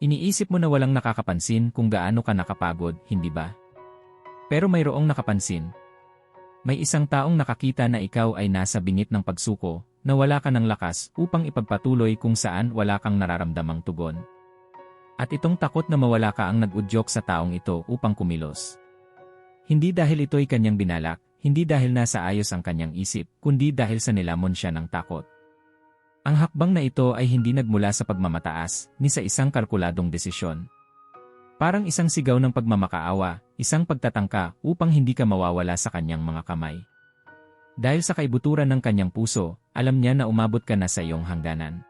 Iniisip mo na walang nakakapansin kung gaano ka nakapagod, hindi ba? Pero mayroong nakapansin. May isang taong nakakita na ikaw ay nasa bingit ng pagsuko, na wala ka ng lakas upang ipagpatuloy kung saan wala kang nararamdamang tugon. At itong takot na mawala ka ang nag-udyok sa taong ito upang kumilos. Hindi dahil ito'y kanyang binalak, hindi dahil nasa ayos ang kanyang isip, kundi dahil sa nilamon siya ng takot. Ang hakbang na ito ay hindi nagmula sa pagmamataas, ni sa isang kalkuladong desisyon. Parang isang sigaw ng pagmamakaawa, isang pagtatangka upang hindi ka mawawala sa kanyang mga kamay. Dahil sa kaibuturan ng kanyang puso, alam niya na umabot ka na sa iyong hangganan.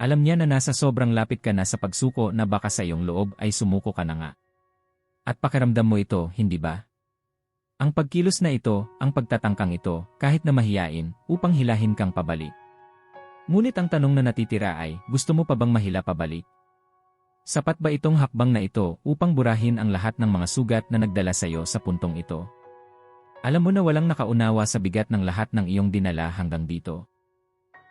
Alam niya na nasa sobrang lapit ka na sa pagsuko na baka sa iyong loob ay sumuko ka na nga. At pakiramdam mo ito, hindi ba? Ang pagkilos na ito, ang pagtatangkang ito, kahit na mahiyain, upang hilahin kang pabalik. Ngunit ang tanong na natitira ay, gusto mo pa bang mahila pabalik? Sapat ba itong hakbang na ito upang burahin ang lahat ng mga sugat na nagdala sa iyo sa puntong ito? Alam mo na walang nakaunawa sa bigat ng lahat ng iyong dinala hanggang dito.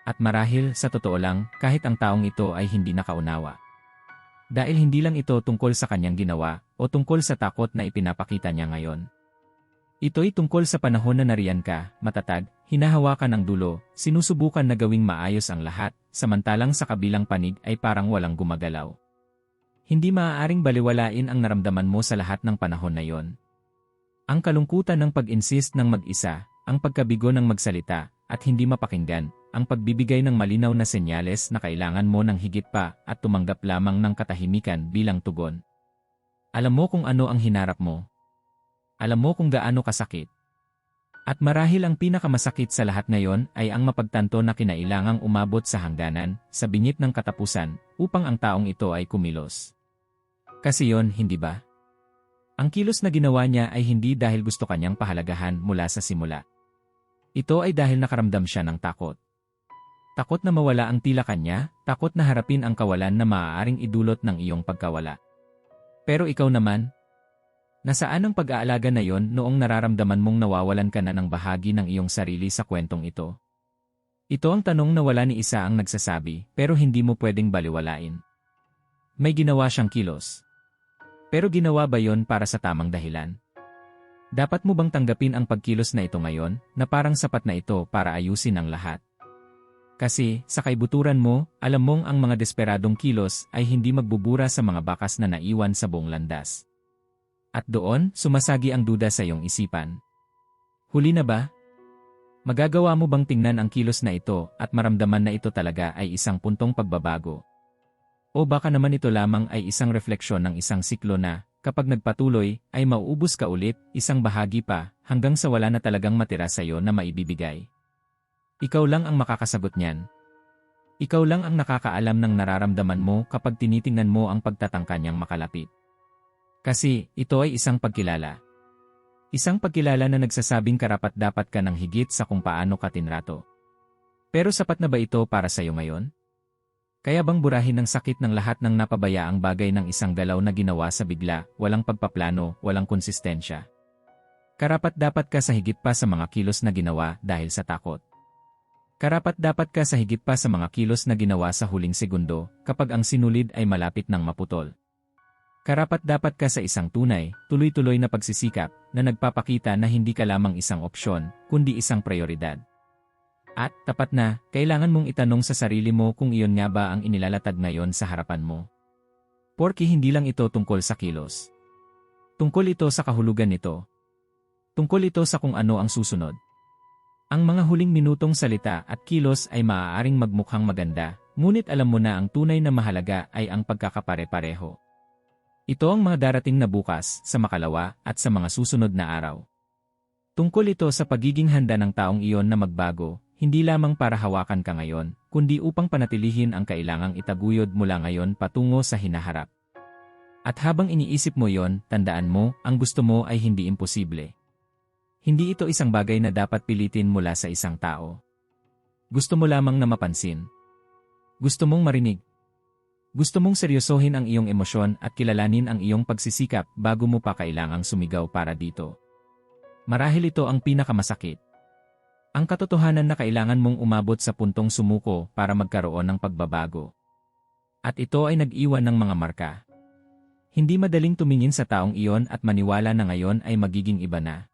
At marahil, sa totoo lang, kahit ang taong ito ay hindi nakaunawa. Dahil hindi lang ito tungkol sa kanyang ginawa o tungkol sa takot na ipinapakita niya ngayon. Ito'y tungkol sa panahon na nariyan ka, matatag, hinahawakan ang dulo, sinusubukan na gawing maayos ang lahat, samantalang sa kabilang panig ay parang walang gumagalaw. Hindi maaaring baliwalain ang naramdaman mo sa lahat ng panahon na yon. Ang kalungkutan ng pag-insist ng mag-isa, ang pagkabigo ng magsalita, at hindi mapakinggan, ang pagbibigay ng malinaw na senyales na kailangan mo ng higit pa at tumanggap lamang ng katahimikan bilang tugon. Alam mo kung ano ang hinarap mo, alam mo kung gaano kasakit. At marahil ang pinakamasakit sa lahat ngayon ay ang mapagtanto na kinailangang umabot sa hangganan, sa bingit ng katapusan, upang ang taong ito ay kumilos. Kasi yon, hindi ba? Ang kilos na ginawa niya ay hindi dahil gusto kanyang pahalagahan mula sa simula. Ito ay dahil nakaramdam siya ng takot. Takot na mawala ang tila kanya, takot na harapin ang kawalan na maaaring idulot ng iyong pagkawala. Pero ikaw naman, Nasaan ang pag-aalaga na yon noong nararamdaman mong nawawalan ka na ng bahagi ng iyong sarili sa kwentong ito? Ito ang tanong na wala ni isa ang nagsasabi, pero hindi mo pwedeng baliwalain. May ginawa siyang kilos. Pero ginawa ba yon para sa tamang dahilan? Dapat mo bang tanggapin ang pagkilos na ito ngayon, na parang sapat na ito para ayusin ang lahat? Kasi, sa kaibuturan mo, alam mong ang mga desperadong kilos ay hindi magbubura sa mga bakas na naiwan sa buong landas. At doon, sumasagi ang duda sa iyong isipan. Huli na ba? Magagawa mo bang tingnan ang kilos na ito at maramdaman na ito talaga ay isang puntong pagbabago? O baka naman ito lamang ay isang refleksyon ng isang siklo na, kapag nagpatuloy, ay mauubos ka ulit, isang bahagi pa, hanggang sa wala na talagang matira sa iyo na maibibigay. Ikaw lang ang makakasagot niyan. Ikaw lang ang nakakaalam ng nararamdaman mo kapag tinitingnan mo ang pagtatangka niyang makalapit. Kasi, ito ay isang pagkilala. Isang pagkilala na nagsasabing karapat-dapat ka ng higit sa kung paano ka tinrato. Pero sapat na ba ito para sa iyo ngayon? Kaya bang burahin ng sakit ng lahat ng napabayaang bagay ng isang galaw na ginawa sa bigla, walang pagpaplano, walang konsistensya? Karapat-dapat ka sa higit pa sa mga kilos na ginawa dahil sa takot. Karapat-dapat ka sa higit pa sa mga kilos na ginawa sa huling segundo kapag ang sinulid ay malapit ng maputol. Karapat dapat ka sa isang tunay, tuloy-tuloy na pagsisikap na nagpapakita na hindi ka lamang isang opsyon, kundi isang prioridad. At, tapat na, kailangan mong itanong sa sarili mo kung iyon nga ba ang inilalatag ngayon sa harapan mo. Porki hindi lang ito tungkol sa kilos. Tungkol ito sa kahulugan nito. Tungkol ito sa kung ano ang susunod. Ang mga huling minutong salita at kilos ay maaaring magmukhang maganda, ngunit alam mo na ang tunay na mahalaga ay ang pagkakapare-pareho. Ito ang mga darating na bukas, sa makalawa, at sa mga susunod na araw. Tungkol ito sa pagiging handa ng taong iyon na magbago, hindi lamang para hawakan ka ngayon, kundi upang panatilihin ang kailangang itaguyod mula ngayon patungo sa hinaharap. At habang iniisip mo yon, tandaan mo, ang gusto mo ay hindi imposible. Hindi ito isang bagay na dapat pilitin mula sa isang tao. Gusto mo lamang na mapansin. Gusto mong marinig, gusto mong seryosohin ang iyong emosyon at kilalanin ang iyong pagsisikap bago mo pa kailangang sumigaw para dito. Marahil ito ang pinakamasakit. Ang katotohanan na kailangan mong umabot sa puntong sumuko para magkaroon ng pagbabago. At ito ay nag-iwan ng mga marka. Hindi madaling tumingin sa taong iyon at maniwala na ngayon ay magiging iba na.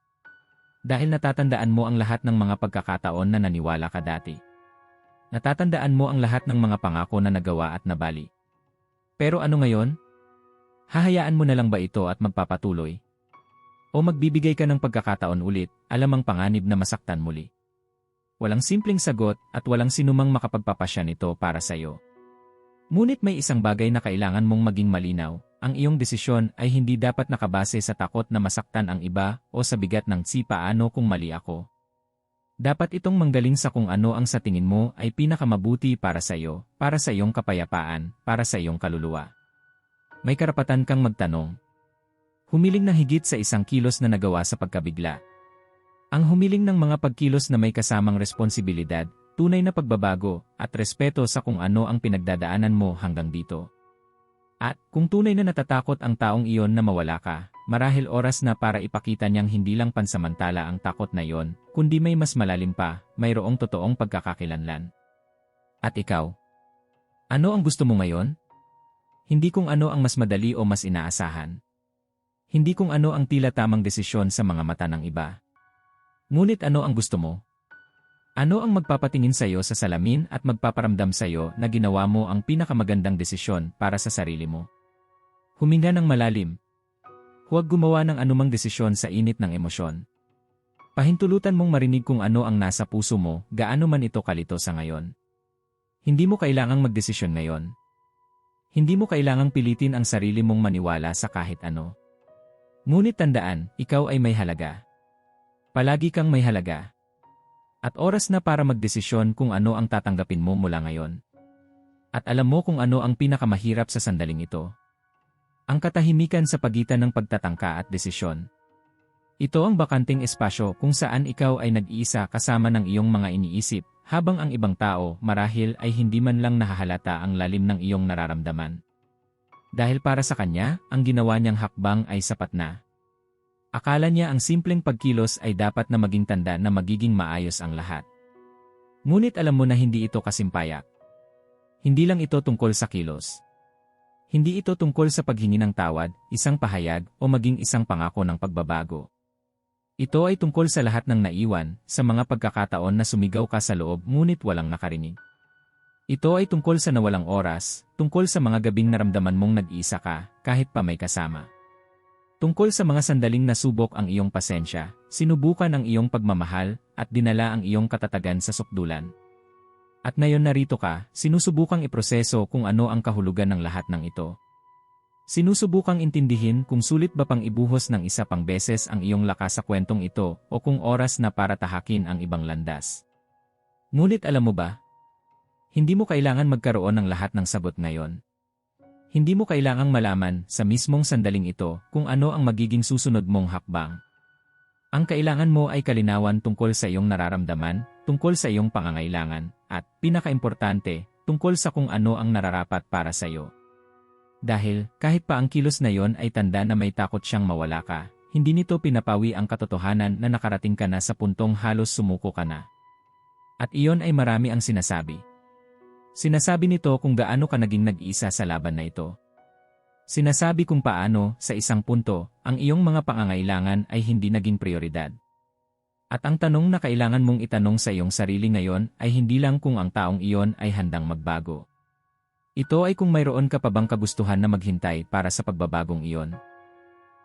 Dahil natatandaan mo ang lahat ng mga pagkakataon na naniwala ka dati. Natatandaan mo ang lahat ng mga pangako na nagawa at nabali. Pero ano ngayon? Hahayaan mo na lang ba ito at magpapatuloy? O magbibigay ka ng pagkakataon ulit, alam ang panganib na masaktan muli? Walang simpleng sagot at walang sinumang makapagpapasya nito para sa iyo. Ngunit may isang bagay na kailangan mong maging malinaw, ang iyong desisyon ay hindi dapat nakabase sa takot na masaktan ang iba o sa bigat ng si paano kung mali ako. Dapat itong manggaling sa kung ano ang sa tingin mo ay pinakamabuti para sa iyo, para sa iyong kapayapaan, para sa iyong kaluluwa. May karapatan kang magtanong. Humiling na higit sa isang kilos na nagawa sa pagkabigla. Ang humiling ng mga pagkilos na may kasamang responsibilidad, tunay na pagbabago, at respeto sa kung ano ang pinagdadaanan mo hanggang dito. At kung tunay na natatakot ang taong iyon na mawala ka, marahil oras na para ipakita niyang hindi lang pansamantala ang takot na iyon, kundi may mas malalim pa, mayroong totoong pagkakakilanlan. At ikaw? Ano ang gusto mo ngayon? Hindi kung ano ang mas madali o mas inaasahan. Hindi kung ano ang tila tamang desisyon sa mga mata ng iba. Ngunit ano ang gusto mo? Ano ang magpapatingin sa iyo sa salamin at magpaparamdam sa iyo na ginawa mo ang pinakamagandang desisyon para sa sarili mo? Huminga ng malalim. Huwag gumawa ng anumang desisyon sa init ng emosyon. Pahintulutan mong marinig kung ano ang nasa puso mo, gaano man ito kalito sa ngayon. Hindi mo kailangang magdesisyon ngayon. Hindi mo kailangang pilitin ang sarili mong maniwala sa kahit ano. Ngunit tandaan, ikaw ay may halaga. Palagi kang may halaga. At oras na para magdesisyon kung ano ang tatanggapin mo mula ngayon. At alam mo kung ano ang pinakamahirap sa sandaling ito. Ang katahimikan sa pagitan ng pagtatangka at desisyon. Ito ang bakanting espasyo kung saan ikaw ay nag-iisa kasama ng iyong mga iniisip, habang ang ibang tao marahil ay hindi man lang nahahalata ang lalim ng iyong nararamdaman. Dahil para sa kanya, ang ginawa niyang hakbang ay sapat na. Akala niya ang simpleng pagkilos ay dapat na maging tanda na magiging maayos ang lahat. Ngunit alam mo na hindi ito kasimpayak. Hindi lang ito tungkol sa kilos. Hindi ito tungkol sa paghingi ng tawad, isang pahayag, o maging isang pangako ng pagbabago. Ito ay tungkol sa lahat ng naiwan, sa mga pagkakataon na sumigaw ka sa loob ngunit walang nakarinig. Ito ay tungkol sa nawalang oras, tungkol sa mga gabing naramdaman mong nag-iisa ka, kahit pa may kasama. Tungkol sa mga sandaling nasubok ang iyong pasensya, sinubukan ang iyong pagmamahal, at dinala ang iyong katatagan sa sukdulan. At ngayon narito ka, sinusubukang iproseso kung ano ang kahulugan ng lahat ng ito. Sinusubukang intindihin kung sulit ba pang ibuhos ng isa pang beses ang iyong lakas sa kwentong ito o kung oras na para tahakin ang ibang landas. Ngunit alam mo ba? Hindi mo kailangan magkaroon ng lahat ng sabot ngayon. Hindi mo kailangang malaman sa mismong sandaling ito kung ano ang magiging susunod mong hakbang. Ang kailangan mo ay kalinawan tungkol sa iyong nararamdaman, tungkol sa iyong pangangailangan, at, pinakaimportante, tungkol sa kung ano ang nararapat para sa iyo. Dahil, kahit pa ang kilos na yon ay tanda na may takot siyang mawala ka, hindi nito pinapawi ang katotohanan na nakarating ka na sa puntong halos sumuko ka na. At iyon ay marami ang sinasabi. Sinasabi nito kung gaano ka naging nag-isa sa laban na ito. Sinasabi kung paano, sa isang punto, ang iyong mga pangangailangan ay hindi naging prioridad. At ang tanong na kailangan mong itanong sa iyong sarili ngayon ay hindi lang kung ang taong iyon ay handang magbago. Ito ay kung mayroon ka pa bang kagustuhan na maghintay para sa pagbabagong iyon.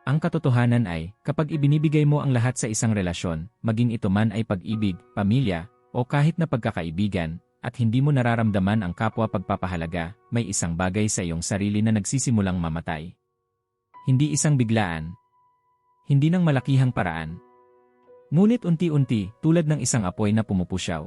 Ang katotohanan ay, kapag ibinibigay mo ang lahat sa isang relasyon, maging ito man ay pag-ibig, pamilya, o kahit na pagkakaibigan, at hindi mo nararamdaman ang kapwa pagpapahalaga, may isang bagay sa iyong sarili na nagsisimulang mamatay. Hindi isang biglaan. Hindi ng malakihang paraan. Ngunit unti-unti, tulad ng isang apoy na pumupusyaw.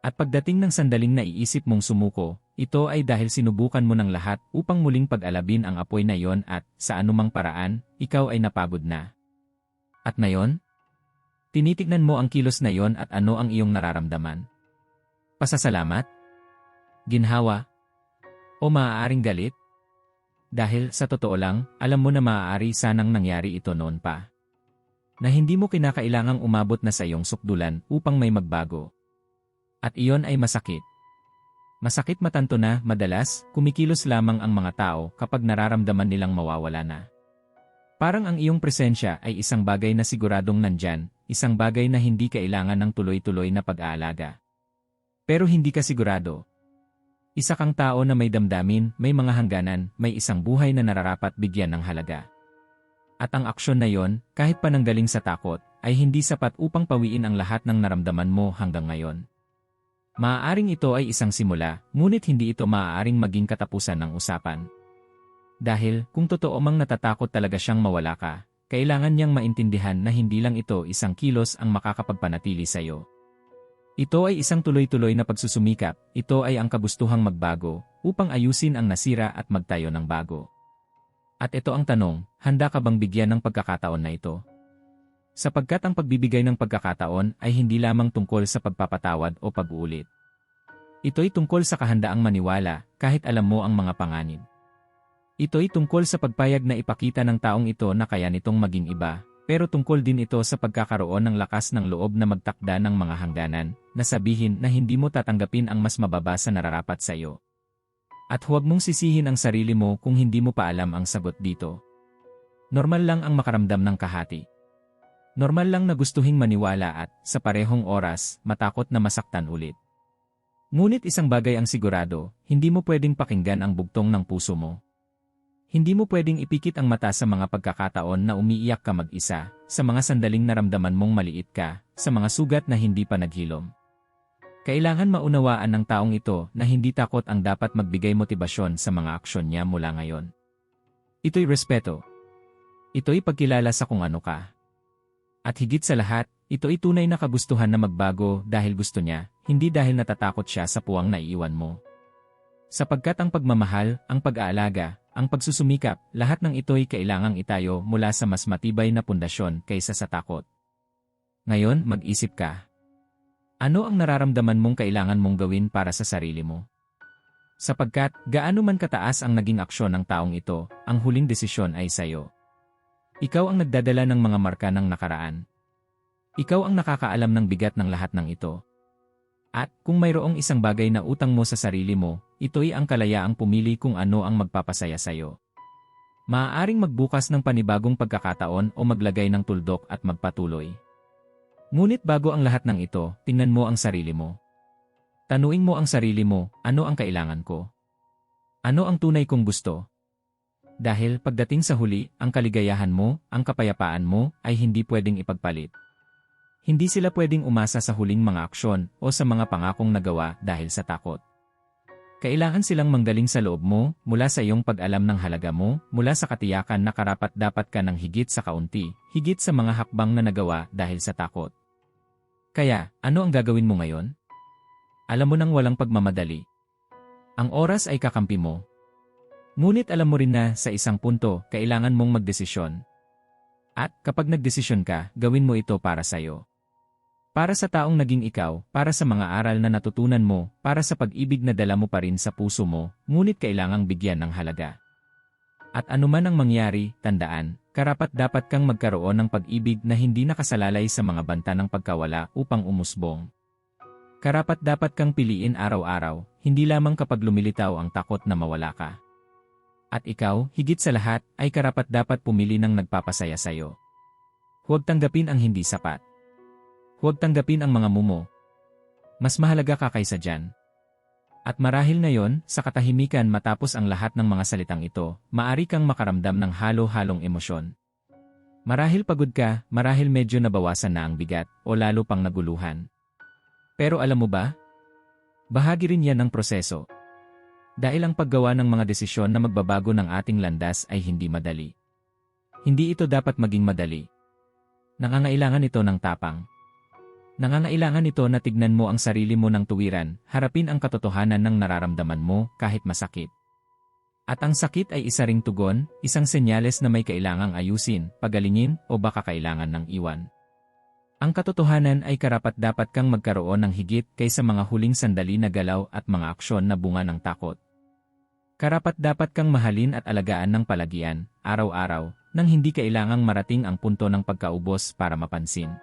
At pagdating ng sandaling na iisip mong sumuko, ito ay dahil sinubukan mo ng lahat upang muling pag-alabin ang apoy na yon at, sa anumang paraan, ikaw ay napagod na. At ngayon? Tinitignan mo ang kilos na yon at ano ang iyong nararamdaman. Pasasalamat? Ginhawa? O maaaring galit? Dahil sa totoo lang, alam mo na maaari sanang nangyari ito noon pa. Na hindi mo kinakailangang umabot na sa iyong sukdulan upang may magbago. At iyon ay masakit. Masakit matanto na, madalas, kumikilos lamang ang mga tao kapag nararamdaman nilang mawawala na. Parang ang iyong presensya ay isang bagay na siguradong nandyan, isang bagay na hindi kailangan ng tuloy-tuloy na pag-aalaga. Pero hindi ka sigurado. Isa kang tao na may damdamin, may mga hangganan, may isang buhay na nararapat bigyan ng halaga. At ang aksyon na yon, kahit pananggaling sa takot, ay hindi sapat upang pawiin ang lahat ng naramdaman mo hanggang ngayon. Maaaring ito ay isang simula, ngunit hindi ito maaaring maging katapusan ng usapan. Dahil, kung totoo mang natatakot talaga siyang mawala ka, kailangan niyang maintindihan na hindi lang ito isang kilos ang makakapagpanatili sa iyo. Ito ay isang tuloy-tuloy na pagsusumikap, ito ay ang kagustuhang magbago, upang ayusin ang nasira at magtayo ng bago. At ito ang tanong, handa ka bang bigyan ng pagkakataon na ito? Sapagkat ang pagbibigay ng pagkakataon ay hindi lamang tungkol sa pagpapatawad o pag-uulit. Ito'y tungkol sa kahandaang maniwala kahit alam mo ang mga panganib. Ito'y tungkol sa pagpayag na ipakita ng taong ito na kaya nitong maging iba, pero tungkol din ito sa pagkakaroon ng lakas ng loob na magtakda ng mga hangganan, na sabihin na hindi mo tatanggapin ang mas mababa sa nararapat sa iyo. At huwag mong sisihin ang sarili mo kung hindi mo pa alam ang sagot dito. Normal lang ang makaramdam ng kahati. Normal lang na gustuhing maniwala at, sa parehong oras, matakot na masaktan ulit. Ngunit isang bagay ang sigurado, hindi mo pwedeng pakinggan ang bugtong ng puso mo. Hindi mo pwedeng ipikit ang mata sa mga pagkakataon na umiiyak ka mag-isa, sa mga sandaling naramdaman mong maliit ka, sa mga sugat na hindi pa naghilom. Kailangan maunawaan ng taong ito na hindi takot ang dapat magbigay motibasyon sa mga aksyon niya mula ngayon. Ito'y respeto. Ito'y pagkilala sa kung ano ka. At higit sa lahat, ito ay tunay na kagustuhan na magbago dahil gusto niya, hindi dahil natatakot siya sa puwang na iiwan mo. Sapagkat ang pagmamahal, ang pag-aalaga, ang pagsusumikap, lahat ng ito ay kailangang itayo mula sa mas matibay na pundasyon kaysa sa takot. Ngayon, mag-isip ka. Ano ang nararamdaman mong kailangan mong gawin para sa sarili mo? Sapagkat, gaano man kataas ang naging aksyon ng taong ito, ang huling desisyon ay sayo. Ikaw ang nagdadala ng mga marka ng nakaraan. Ikaw ang nakakaalam ng bigat ng lahat ng ito. At kung mayroong isang bagay na utang mo sa sarili mo, ito'y ang kalayaang pumili kung ano ang magpapasaya sa iyo. Maaaring magbukas ng panibagong pagkakataon o maglagay ng tuldok at magpatuloy. Ngunit bago ang lahat ng ito, tingnan mo ang sarili mo. Tanuing mo ang sarili mo, ano ang kailangan ko? Ano ang tunay kong gusto? Dahil pagdating sa huli, ang kaligayahan mo, ang kapayapaan mo, ay hindi pwedeng ipagpalit. Hindi sila pwedeng umasa sa huling mga aksyon o sa mga pangakong nagawa dahil sa takot. Kailangan silang manggaling sa loob mo, mula sa iyong pag-alam ng halaga mo, mula sa katiyakan na karapat dapat ka ng higit sa kaunti, higit sa mga hakbang na nagawa dahil sa takot. Kaya, ano ang gagawin mo ngayon? Alam mo nang walang pagmamadali. Ang oras ay kakampi mo, Ngunit alam mo rin na sa isang punto, kailangan mong magdesisyon. At kapag nagdesisyon ka, gawin mo ito para sa iyo. Para sa taong naging ikaw, para sa mga aral na natutunan mo, para sa pag-ibig na dala mo pa rin sa puso mo, ngunit kailangang bigyan ng halaga. At anuman ang mangyari, tandaan, karapat dapat kang magkaroon ng pag-ibig na hindi nakasalalay sa mga banta ng pagkawala upang umusbong. Karapat dapat kang piliin araw-araw, hindi lamang kapag lumilitaw ang takot na mawala ka. At ikaw, higit sa lahat, ay karapat dapat pumili ng nagpapasaya sa iyo. Huwag tanggapin ang hindi sapat. Huwag tanggapin ang mga mumo. Mas mahalaga ka kaysa dyan. At marahil na yon, sa katahimikan matapos ang lahat ng mga salitang ito, maari kang makaramdam ng halo-halong emosyon. Marahil pagod ka, marahil medyo nabawasan na ang bigat, o lalo pang naguluhan. Pero alam mo ba? Bahagi rin yan ng proseso. Dahil ang paggawa ng mga desisyon na magbabago ng ating landas ay hindi madali. Hindi ito dapat maging madali. Nangangailangan ito ng tapang. Nangangailangan ito na tignan mo ang sarili mo ng tuwiran, harapin ang katotohanan ng nararamdaman mo kahit masakit. At ang sakit ay isa ring tugon, isang senyales na may kailangang ayusin, pagalingin, o baka kailangan ng iwan. Ang katotohanan ay karapat dapat kang magkaroon ng higit kaysa mga huling sandali na galaw at mga aksyon na bunga ng takot. Karapat dapat kang mahalin at alagaan ng palagian, araw-araw, nang hindi kailangang marating ang punto ng pagkaubos para mapansin.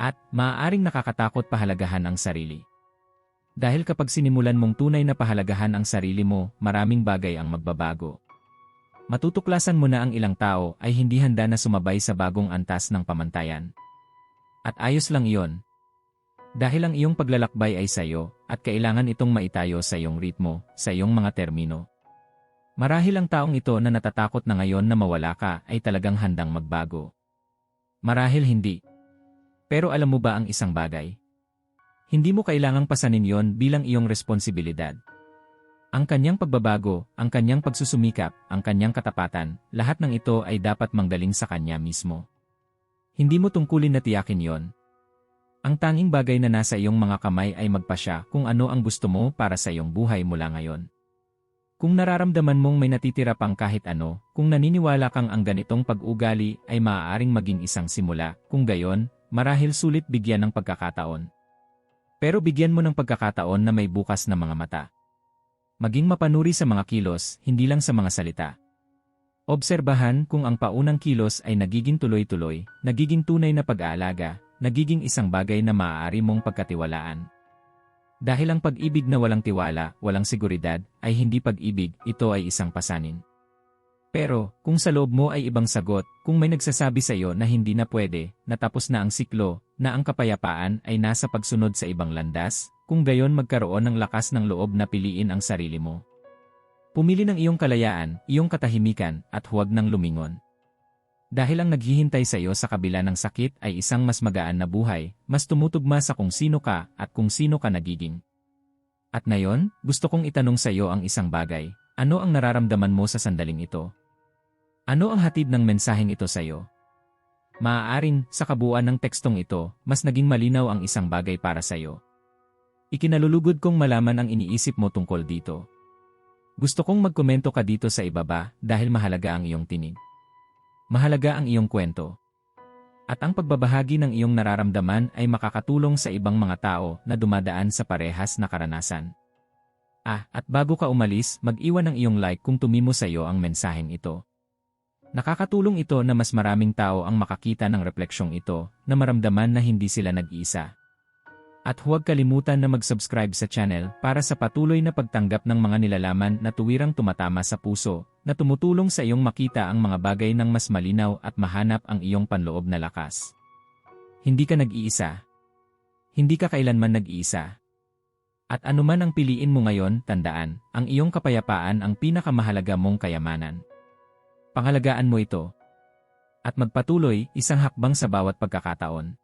At, maaaring nakakatakot pahalagahan ang sarili. Dahil kapag sinimulan mong tunay na pahalagahan ang sarili mo, maraming bagay ang magbabago. Matutuklasan mo na ang ilang tao ay hindi handa na sumabay sa bagong antas ng pamantayan. At ayos lang iyon. Dahil ang iyong paglalakbay ay sayo, at kailangan itong maitayo sa iyong ritmo, sa iyong mga termino. Marahil ang taong ito na natatakot na ngayon na mawala ka ay talagang handang magbago. Marahil hindi. Pero alam mo ba ang isang bagay? Hindi mo kailangang pasanin yon bilang iyong responsibilidad. Ang kanyang pagbabago, ang kanyang pagsusumikap, ang kanyang katapatan, lahat ng ito ay dapat manggaling sa kanya mismo. Hindi mo tungkulin na tiyakin yon. Ang tanging bagay na nasa iyong mga kamay ay magpasya kung ano ang gusto mo para sa iyong buhay mula ngayon. Kung nararamdaman mong may natitira pang kahit ano, kung naniniwala kang ang ganitong pag-ugali ay maaaring maging isang simula, kung gayon, marahil sulit bigyan ng pagkakataon. Pero bigyan mo ng pagkakataon na may bukas na mga mata. Maging mapanuri sa mga kilos, hindi lang sa mga salita. Obserbahan kung ang paunang kilos ay nagiging tuloy-tuloy, nagiging tunay na pag-aalaga, nagiging isang bagay na maaari mong pagkatiwalaan. Dahil ang pag-ibig na walang tiwala, walang seguridad, ay hindi pag-ibig, ito ay isang pasanin. Pero, kung sa loob mo ay ibang sagot, kung may nagsasabi sa iyo na hindi na pwede, natapos na ang siklo, na ang kapayapaan ay nasa pagsunod sa ibang landas, kung gayon magkaroon ng lakas ng loob na piliin ang sarili mo. Pumili ng iyong kalayaan, iyong katahimikan, at huwag nang lumingon. Dahil ang naghihintay sa iyo sa kabila ng sakit ay isang mas magaan na buhay, mas tumutugma sa kung sino ka at kung sino ka nagiging. At ngayon, gusto kong itanong sa iyo ang isang bagay. Ano ang nararamdaman mo sa sandaling ito? Ano ang hatid ng mensaheng ito sa iyo? Maaaring, sa kabuuan ng tekstong ito, mas naging malinaw ang isang bagay para sa iyo. Ikinalulugod kong malaman ang iniisip mo tungkol dito. Gusto kong magkomento ka dito sa ibaba dahil mahalaga ang iyong tinig. Mahalaga ang iyong kwento. At ang pagbabahagi ng iyong nararamdaman ay makakatulong sa ibang mga tao na dumadaan sa parehas na karanasan. Ah, at bago ka umalis, mag-iwan ng iyong like kung tumimo sa iyo ang mensaheng ito. Nakakatulong ito na mas maraming tao ang makakita ng refleksyong ito na maramdaman na hindi sila nag-iisa. At huwag kalimutan na mag-subscribe sa channel para sa patuloy na pagtanggap ng mga nilalaman na tuwirang tumatama sa puso, na tumutulong sa iyong makita ang mga bagay ng mas malinaw at mahanap ang iyong panloob na lakas. Hindi ka nag-iisa. Hindi ka kailanman nag-iisa. At anuman ang piliin mo ngayon, tandaan, ang iyong kapayapaan ang pinakamahalaga mong kayamanan. Pangalagaan mo ito. At magpatuloy, isang hakbang sa bawat pagkakataon.